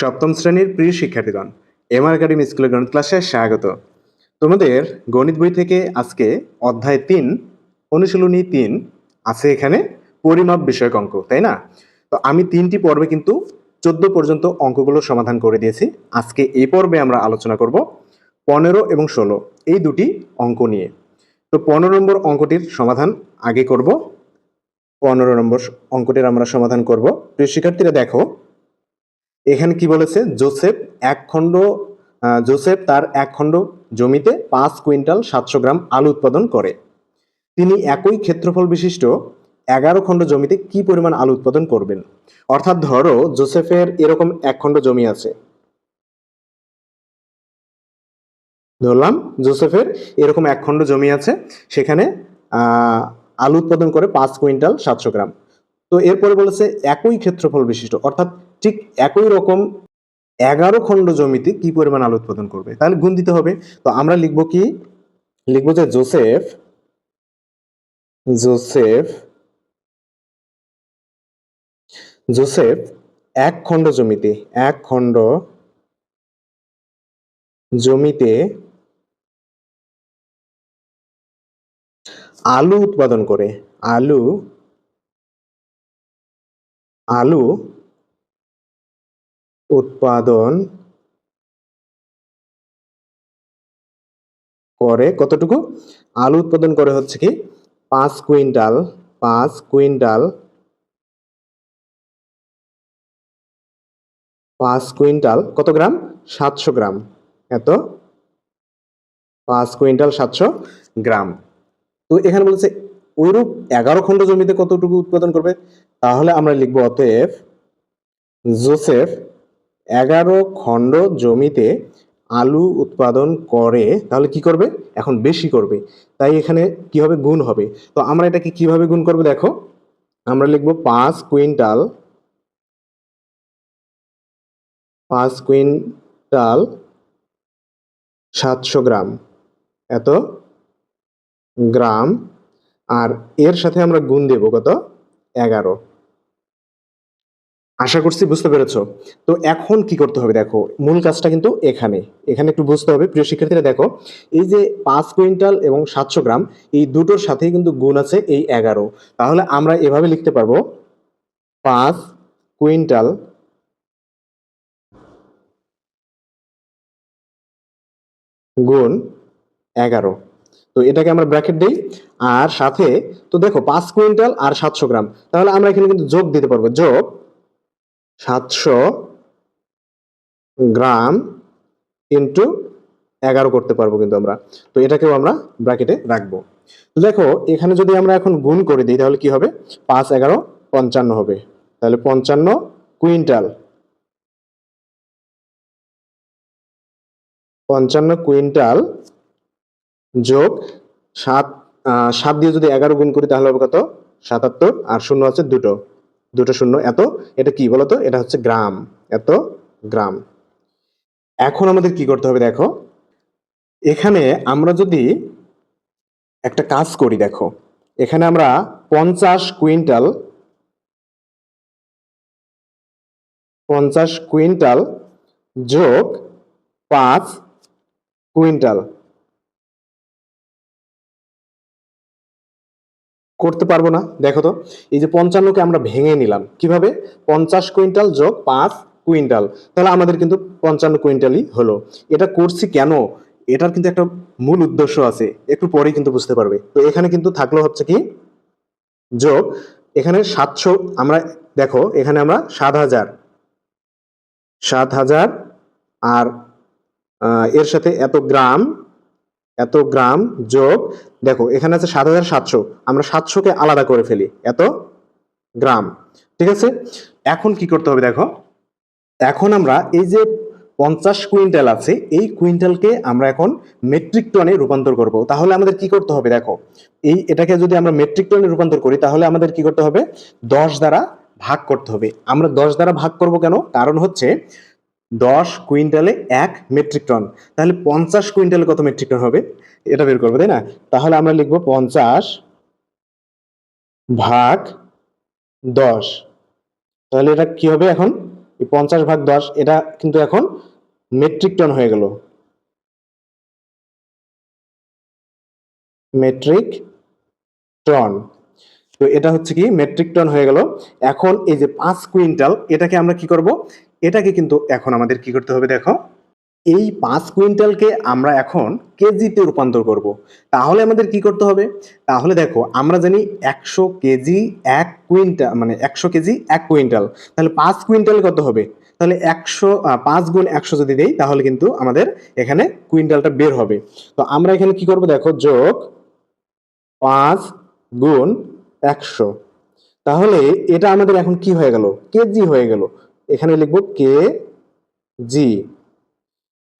সপ্তম শ্রেণির প্রিয় শিক্ষার্থীগণ এমআর একাডেমি স্কুলের গণিত ক্লাসে স্বাগত। তোমাদের গণিত বই থেকে আজকে অধ্যায় তিন, অনুশীলনী তিন আছে এখানে পরিমাপ বিষয়ক অঙ্ক, তাই না? তো আমি তিনটি পর্বে কিন্তু চোদ্দ পর্যন্ত অঙ্কগুলো সমাধান করে দিয়েছি। আজকে এই পর্বে আমরা আলোচনা করব পনেরো এবং ষোলো, এই দুটি অঙ্ক নিয়ে। তো পনেরো নম্বর অঙ্কটির সমাধান আগে করব। পনেরো নম্বর অঙ্কটির আমরা সমাধান করব। প্রিয় শিক্ষার্থীরা, দেখো এখানে কি বলেছে? জোসেফ এক খণ্ড জোসেফ তার এক খণ্ড জমিতে পাঁচ কুইন্টাল সাতশো গ্রাম আলু উৎপাদন করে। তিনি একই ক্ষেত্রফল বিশিষ্ট এগারো খণ্ড জমিতে কি পরিমাণ আলু উৎপাদন করবেন? অর্থাৎ ধরো জোসেফের এরকম এক খণ্ড জমি আছে। ধরলাম জোসেফের এরকম এক খণ্ড জমি আছে, সেখানে আলু উৎপাদন করে পাঁচ কুইন্টাল সাতশো গ্রাম। তো এরপরে বলেছে একই ক্ষেত্রফল বিশিষ্ট, অর্থাৎ ঠিক একই রকম এগারো খণ্ড জমিতে কি পরিমাণ আলু উৎপাদন করবে? তাহলে গুণ দিতে হবে। তো আমরা লিখব কি? লিখব যে জোসেফ জোসেফ জোসেফ এক খণ্ড জমিতে, এক খণ্ড জমিতে আলু উৎপাদন করে। আলু আলু উৎপাদন করে কতটুকু? আলু উৎপাদন করে হচ্ছে কি পাঁচ কুইন্টাল পাঁচ কুইন্টাল পাঁচ কুইন্টাল, কত গ্রাম? সাতশো গ্রাম। এত? পাঁচ কুইন্টাল সাতশো গ্রাম। তো এখানে বলছে, ওইরূপ এগারো খণ্ড জমিতে কতটুকু উৎপাদন করবে? তাহলে আমরা লিখব অতএব জোসেফ এগারো খণ্ড জমিতে আলু উৎপাদন করে, তাহলে কি করবে? এখন বেশি করবে। তাই এখানে কি হবে গুণ হবে? তো আমরা এটাকে কীভাবে গুণ করব দেখো? আমরা লিখব পাঁচ কুইন্টাল পাঁচ কুইন্টাল সাতশো গ্রাম। এত গ্রাম। আর এর সাথে আমরা গুণ দেব কত? এগারো। আশা করছি বুঝতে পেরেছ। তো এখন কি করতে হবে দেখো, মূল কাজটা কিন্তু এখানে। এখানে একটু বুঝতে হবে, প্রিয় শিক্ষার্থীরা দেখো, এই যে পাঁচ কুইন্টাল এবং সাতশো গ্রাম, এই দুটোর সাথেই কিন্তু গুণ আছে এই এগারো। তাহলে আমরা এভাবে লিখতে পারব, পাঁচ কুইন্টাল গুণ এগারো। তো এটাকে আমরা ব্র্যাকেট দিই, আর সাথে, তো দেখো, পাঁচ কুইন্টাল আর সাতশো গ্রাম। তাহলে আমরা এখানে কিন্তু যোগ দিতে পারব, যোগ সাতশো গ্রাম ইন্টু এগারো করতে পারব কিন্তু আমরা। তো এটাকেও আমরা ব্র্যাকেটে রাখব। দেখো, এখানে যদি আমরা এখন গুণ করে দিই, তাহলে কি হবে? পাঁচ, এগারো, পঞ্চান্ন হবে। তাহলে পঞ্চান্ন কুইন্টাল। পঞ্চান্ন কুইন্টাল যোগ সাত সাত দিয়ে যদি এগারো গুণ করি, তাহলে হবে কত? সাতাত্তর। আর শূন্য আছে দুটো। দুটো শূন্য। এত, এটা কি বলতো? এটা হচ্ছে গ্রাম। এত গ্রাম। এখন আমাদের কি করতে হবে দেখো? এখানে আমরা যদি একটা কাজ করি দেখো। এখানে আমরা পঞ্চাশ কুইন্টাল পঞ্চাশ কুইন্টাল যোগ পাঁচ কুইন্টাল। করতে পারব না। দেখো তো, এই যে পঞ্চান্নকে আমরা ভেঙে নিলাম। কীভাবে? পঞ্চাশ কুইন্টাল যোগ পাঁচ কুইন্টাল। তাহলে আমাদের কিন্তু পঞ্চান্ন কুইন্টালই হলো। এটা করছি কেন? এটার কিন্তু একটা মূল উদ্দেশ্য আছে। একটু পরেই কিন্তু বুঝতে পারবে। তো এখানে কিন্তু থাকল হচ্ছে কি? যোগ। এখানে সাতশো, আমরা দেখো, এখানে আমরা সাত হাজার। সাত হাজার আর এর সাথে এত গ্রাম এত গ্রাম যোগ, দেখো, এখানে আছে সাত হাজার সাতশো। আমরা সাতশোকে আলাদা করে ফেলি। এত গ্রাম। ঠিক আছে? এখন কি করতে হবে দেখো? এখন আমরা এই যে পঞ্চাশ কুইন্টাল আছে, এই কুইন্টালকে আমরা এখন মেট্রিক টনে রূপান্তর করব। তাহলে আমাদের কি করতে হবে দেখো? এই এটাকে যদি আমরা মেট্রিক টনে রূপান্তর করি, তাহলে আমাদের কি করতে হবে? দশ দ্বারা ভাগ করতে হবে। আমরা দশ দ্বারা ভাগ করব কেন? কারণ হচ্ছে দশ কুইন্টালে এক মেট্রিক টন। তাহলে পঞ্চাশ কুইন্টালে কত মেট্রিক টন হবে? এটা বের করব, তাই না? তাহলে আমরা লিখব পঞ্চাশ ভাগ দশ। তাহলে এটা কি হবে এখন? পঞ্চাশ ভাগ দশ, এটা কিন্তু এখন মেট্রিক টন হয়ে গেল। Metric ton. তো এটা হচ্ছে কি? মেট্রিক টন হয়ে গেল। এখন এই যে পাঁচ কুইন্টাল, এটাকে আমরা কি করব? এটাকে কিন্তু এখন আমাদের কি করতে হবে দেখো? এই পাঁচ কুইন্টালকে আমরা এখন কেজিতে রূপান্তর করব। তাহলে আমাদের কি করতে হবে? তাহলে দেখো, আমরা জানি একশো কেজি এক কুইন্টাল মানে একশো কেজি এক কুইন্টাল। তাহলে পাঁচ কুইন্টাল কত হবে? তাহলে একশো পাঁচ গুণ একশো যদি দেই, তাহলে কিন্তু আমাদের এখানে কুইন্টালটা বের হবে। তো আমরা এখানে কি করব দেখো? যোগ পাঁচ গুণ একশো। তাহলে এটা আমাদের এখন কি হয়ে গেল? কেজি হয়ে গেল। এখানে লিখব কে জি।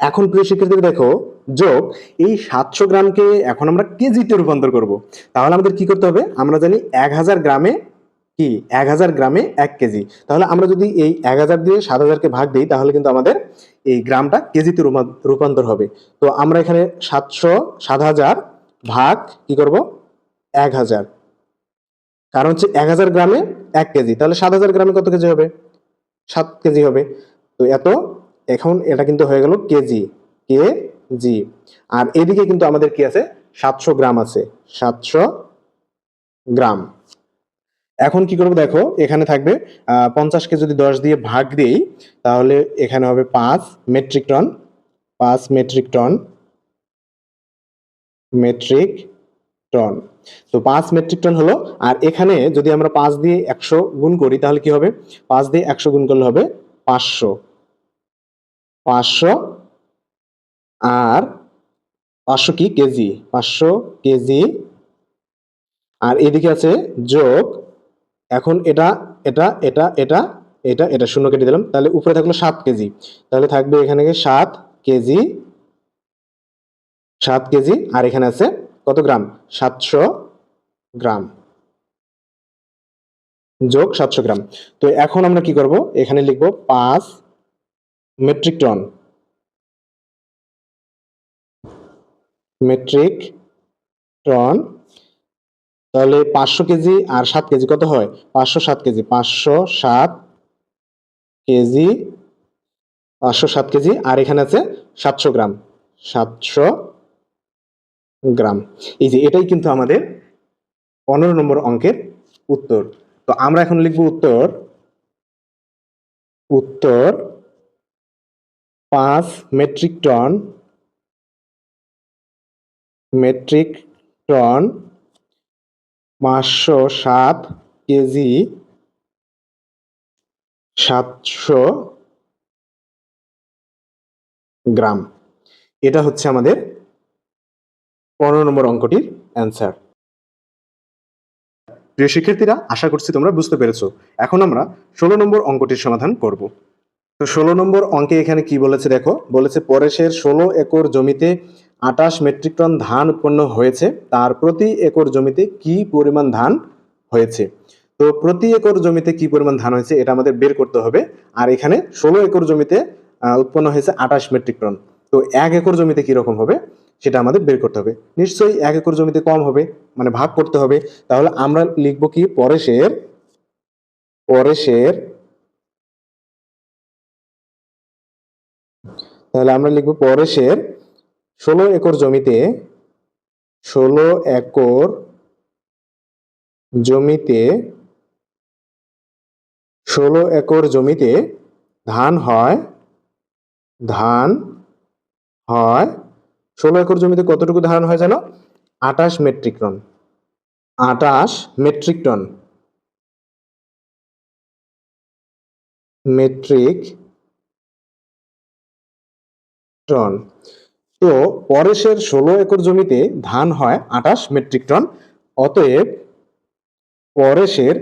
এখন প্রিয় শিক্ষার্থী দেখো, যোগ, এই সাতশো গ্রামকে এখন আমরা কেজিতে রূপান্তর করব। তাহলে আমাদের কি করতে হবে? আমরা জানি এক হাজার গ্রামে কি? এক হাজার গ্রামে এক কেজি। তাহলে আমরা যদি এই এক হাজার দিয়ে সাত হাজারকে ভাগ দিই, তাহলে কিন্তু আমাদের এই গ্রামটা কেজিতে রূপান্তর হবে। তো আমরা এখানে সাতশো, সাত হাজার ভাগ কি করব? এক হাজার। কারণ হচ্ছে এক হাজার গ্রামে এক কেজি। তাহলে সাত হাজার গ্রামে কত কেজি হবে? সাত কেজি হবে। তো এত, এখন এটা কিন্তু হয়ে গেল কেজি কে জি আর এদিকে কিন্তু আমাদের কি আছে? সাতশো গ্রাম আছে, সাতশো গ্রাম। এখন কি করব দেখো, এখানে থাকবে পঞ্চাশকে যদি দশ দিয়ে ভাগ দিই, তাহলে এখানে হবে পাঁচ মেট্রিক টন, পাঁচ মেট্রিক টন, মেট্রিক টন তো পাঁচ মেট্রিক টন হলো, আর এখানে যদি আমরা পাঁচ দিয়ে একশো গুণ করি, তাহলে কি হবে? পাঁচ দিয়ে একশো গুণ করলে হবে পাঁচশো। পাঁচশো আর পাঁচশো কি? কেজি। পাঁচশো কেজি। আর এদিকে আছে যোগ। এখন এটা এটা এটা এটা এটা এটা শূন্য কেটে দিলাম। তাহলে উপরে থাকল সাত কেজি। তাহলে থাকবে এখানে সাত কেজি সাত কেজি। আর এখানে আছে কত গ্রাম? সাতশো গ্রাম। যোগ সাতশো গ্রাম। তো এখন আমরা কি করব? এখানে লিখব পাঁচ মেট্রিক টন। Metric ton. তাহলে পাঁচশো কেজি আর সাত কেজি কত হয়? পাঁচশো সাত কেজি। পাঁচশো সাত কেজি, পাঁচশো সাত কেজি। আর এখানে আছে সাতশো গ্রাম। সাতশো গ্রাম। এই যে এটাই কিন্তু আমাদের পনেরো নম্বর অঙ্কের উত্তর। তো আমরা এখন লিখব উত্তর। উত্তর পাঁচ মেট্রিক টন মেট্রিক টন পাঁচশো সাত কেজি, সাতশো গ্রাম। এটা হচ্ছে আমাদের পনেরো নম্বর অঙ্কটির অ্যান্সার প্রিয় শিক্ষার্থীরা, আশা করছি তোমরা বুঝতে পেরেছ। এখন আমরা ষোলো নম্বর অঙ্কটির সমাধান করব। তো ষোলো নম্বর অঙ্কে এখানে কি বলেছে দেখো? বলেছে, পরেশের ষোলো একর জমিতে আটাশ মেট্রিক টন ধান উৎপন্ন হয়েছে। তার প্রতি একর জমিতে কি পরিমাণ ধান হয়েছে? তো প্রতি একর জমিতে কি পরিমাণ ধান হয়েছে এটা আমাদের বের করতে হবে। আর এখানে ষোলো একর জমিতে উৎপন্ন হয়েছে আটাশ মেট্রিক টন। তো এক একর জমিতে কি রকম হবে? সেটা আমাদের বের করতে হবে। নিশ্চয়ই এক একর জমিতে কম হবে মানে ভাগ করতে হবে। তাহলে আমরা লিখব কি? পরেশের পরেশের, তাহলে আমরা লিখব পরেশের ষোলো একর জমিতে, ষোলো একর জমিতে, ষোলো একর জমিতে ধান হয় ধান হয় ষোলো একর জমিতে কতটুকু ধান হয় যেন আটাশ মেট্রিক টন। আটাশ মেট্রিক টন। Metric ton. তো পরেশের ষোলো একর জমিতে ধান হয় আটাশ মেট্রিক টন। অতএব পরেশের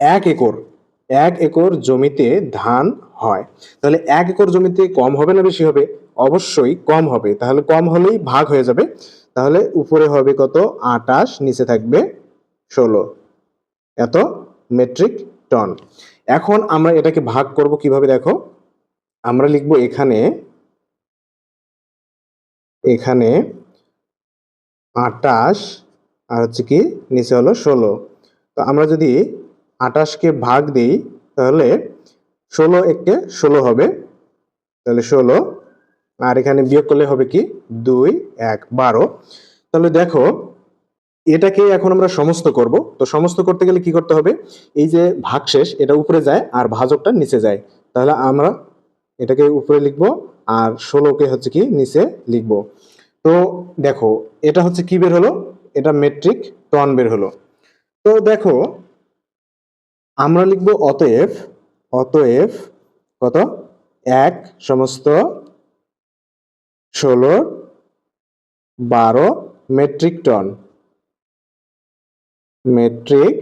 এক একর এক একর জমিতে ধান হয়। তাহলে এক একর জমিতে কম হবে না বেশি হবে? অবশ্যই কম হবে। তাহলে কম হলেই ভাগ হয়ে যাবে। তাহলে উপরে হবে কত? আটাশ নিচে থাকবে ষোলো। এত মেট্রিক টন এখন আমরা এটাকে ভাগ করব কীভাবে দেখো? আমরা লিখব এখানে এখানে আটাশ আর হচ্ছে কি নিচে হলো ষোলো। তো আমরা যদি আটাশকে ভাগ দিই, তাহলে ষোলো এককে ষোলো হবে। তাহলে ষোলো আর এখানে বিয়োগ করলে হবে কি? দুই, এক, বারো। তাহলে দেখো, এটাকে এখন আমরা সমস্ত করব। তো সমস্ত করতে গেলে কি করতে হবে? এই যে ভাগশেষ, এটা উপরে যায় আর ভাজকটা নিচে যায়। তাহলে আমরা এটাকে উপরে লিখব আর ষোলোকে হচ্ছে কি? নিচে লিখব। তো দেখো, এটা হচ্ছে কি বের হলো? এটা মেট্রিক টন বের হলো। তো দেখো, আমরা লিখব অতএব অতএব কত? এক সমস্ত ষোলো, বারো মেট্রিক টন মেট্রিক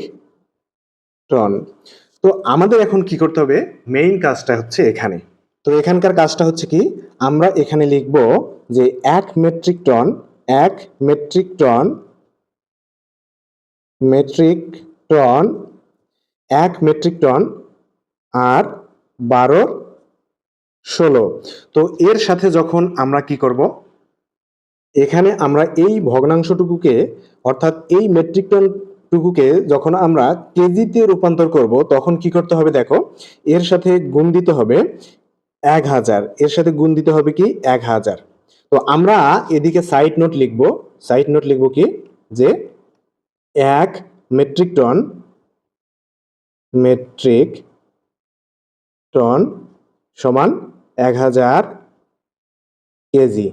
টন তো আমাদের এখন কি করতে হবে? মেইন কাজটা হচ্ছে এখানে। তো এখানকার কাজটা হচ্ছে কি? আমরা এখানে লিখব যে এক মেট্রিক টন এক মেট্রিক টন মেট্রিক টন এক মেট্রিক টন আর বারো ষোলো। তো এর সাথে যখন আমরা কি করব? এখানে আমরা এই ভগ্নাংশটুকুকে, অর্থাৎ এই মেট্রিক টন টুকুকে যখন আমরা কেজিতে রূপান্তর করব, তখন কি করতে হবে দেখো? এর সাথে গুণ দিতে হবে এক হাজার। এর সাথে গুণ দিতে হবে কি? এক হাজার। তো আমরা এদিকে সাইড নোট লিখব। সাইড নোট লিখব কি? যে এক মেট্রিক টন মেট্রিক টন সমান এক হাজার কেজি।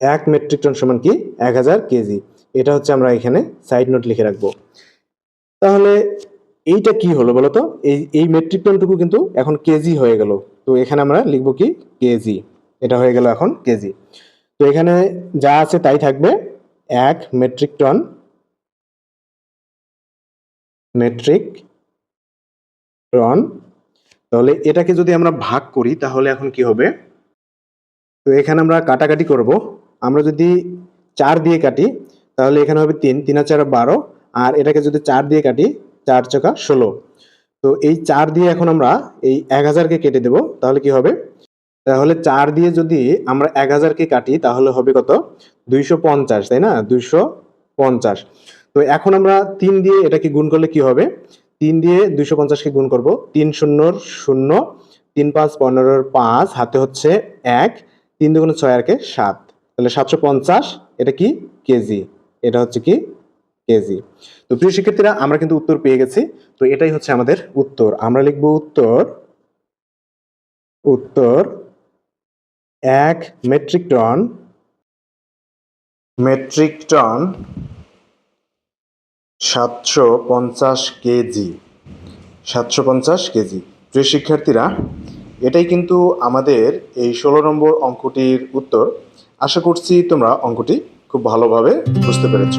এক মেট্রিক টন সমান কি? এক হাজার কেজি। এটা হচ্ছে আমরা এখানে সাইড নোট লিখে রাখব। তাহলে এইটা কি হলো বলতো? এই এই মেট্রিক টনটুকু কিন্তু এখন কেজি হয়ে গেল। তো এখানে আমরা লিখব কি? কেজি। এটা হয়ে গেল এখন কেজি। তো এখানে যা আছে তাই থাকবে এক মেট্রিক টন মেট্রিক টন তাহলে এটাকে যদি আমরা ভাগ করি, তাহলে এখন কি হবে? তো এখানে আমরা কাটাকাটি করব। আমরা যদি চার দিয়ে কাটি, তাহলে এখানে হবে তিন। তিন আর চার বারো। আর এটাকে যদি চার দিয়ে কাটি, চার চকা ষোলো। তো এই চার দিয়ে এখন আমরা এই এক হাজারকে কেটে দেব। তাহলে কি হবে? তাহলে চার দিয়ে যদি আমরা এক হাজারকে কাটি, তাহলে হবে কত? দুইশো পঞ্চাশ, তাই না? দুইশো পঞ্চাশ। তো এখন আমরা তিন দিয়ে এটাকে গুণ করলে কি হবে? তিন দিয়ে দুইশো পঞ্চাশকে গুণ করব। তিন শূন্যর শূন্য, তিন পাঁচ পনেরোর পাঁচ, হাতে হচ্ছে এক, তিন দুগুণে ছয় আরকে সাত। তাহলে সাতশো পঞ্চাশ, এটা কি? কেজি। এটা হচ্ছে কি? কেজি। তো প্রিয় শিক্ষার্থীরা, আমরা কিন্তু উত্তর পেয়ে গেছি। তো এটাই হচ্ছে আমাদের উত্তর। আমরা লিখব উত্তর উত্তর, এক মেট্রিক টন মেট্রিক টন সাতশো পঞ্চাশ কেজি। সাতশো পঞ্চাশ কেজি। প্রিয় শিক্ষার্থীরা, এটাই কিন্তু আমাদের এই ষোলো নম্বর অঙ্কটির উত্তর। আশা করছি তোমরা অঙ্কটি খুব ভালোভাবে বুঝতে পেরেছ।